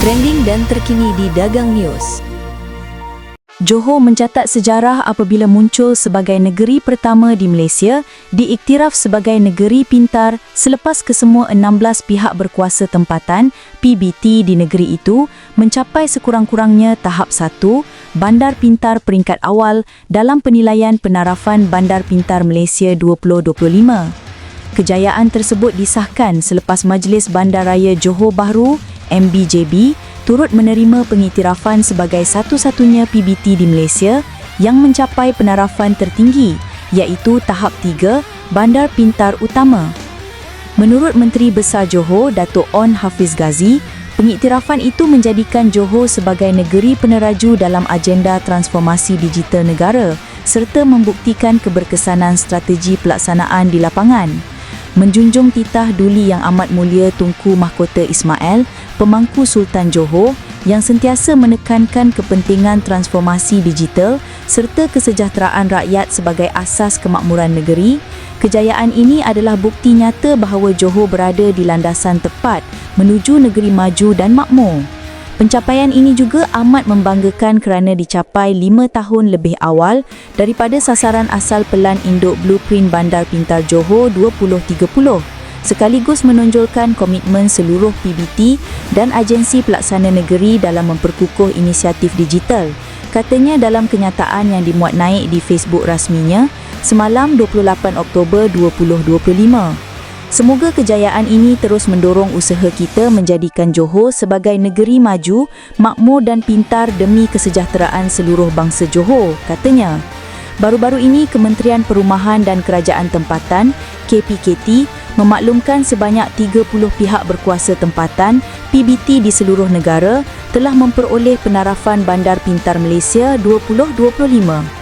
trending dan terkini di Dagang News. Johor mencatat sejarah apabila muncul sebagai negeri pertama di Malaysia diiktiraf sebagai negeri pintar selepas kesemua 16 pihak berkuasa tempatan PBT di negeri itu mencapai sekurang-kurangnya tahap 1 Bandar Pintar peringkat awal dalam penilaian penarafan Bandar Pintar Malaysia 2025. Kejayaan tersebut disahkan selepas Majlis Bandaraya Johor Bahru MBJB turut menerima pengiktirafan sebagai satu-satunya PBT di Malaysia yang mencapai penarafan tertinggi iaitu tahap 3 Bandar Pintar Utama. Menurut Menteri Besar Johor Datuk On Hafiz Ghazi, pengiktirafan itu menjadikan Johor sebagai negeri peneraju dalam agenda transformasi digital negara serta membuktikan keberkesanan strategi pelaksanaan di lapangan menjunjung titah duli yang amat mulia Tunku Mahkota Ismail, pemangku Sultan Johor yang sentiasa menekankan kepentingan transformasi digital serta kesejahteraan rakyat sebagai asas kemakmuran negeri, kejayaan ini adalah bukti nyata bahawa Johor berada di landasan tepat menuju negeri maju dan makmur. Pencapaian ini juga amat membanggakan kerana dicapai lima tahun lebih awal daripada sasaran asal Pelan Induk Blueprint Bandar Pintar Johor 2030 sekaligus menonjolkan komitmen seluruh PBT dan agensi pelaksana negeri dalam memperkukuh inisiatif digital. Katanya dalam kenyataan yang dimuat naik di Facebook rasminya semalam 28 Oktober 2025. Semoga kejayaan ini terus mendorong usaha kita menjadikan Johor sebagai negeri maju, makmur dan pintar demi kesejahteraan seluruh bangsa Johor, katanya. Baru-baru ini Kementerian Perumahan dan Kerajaan Tempatan, KPKT, memaklumkan sebanyak 30 pihak berkuasa tempatan, PBT di seluruh negara, telah memperoleh penarafan Bandar Pintar Malaysia 2025.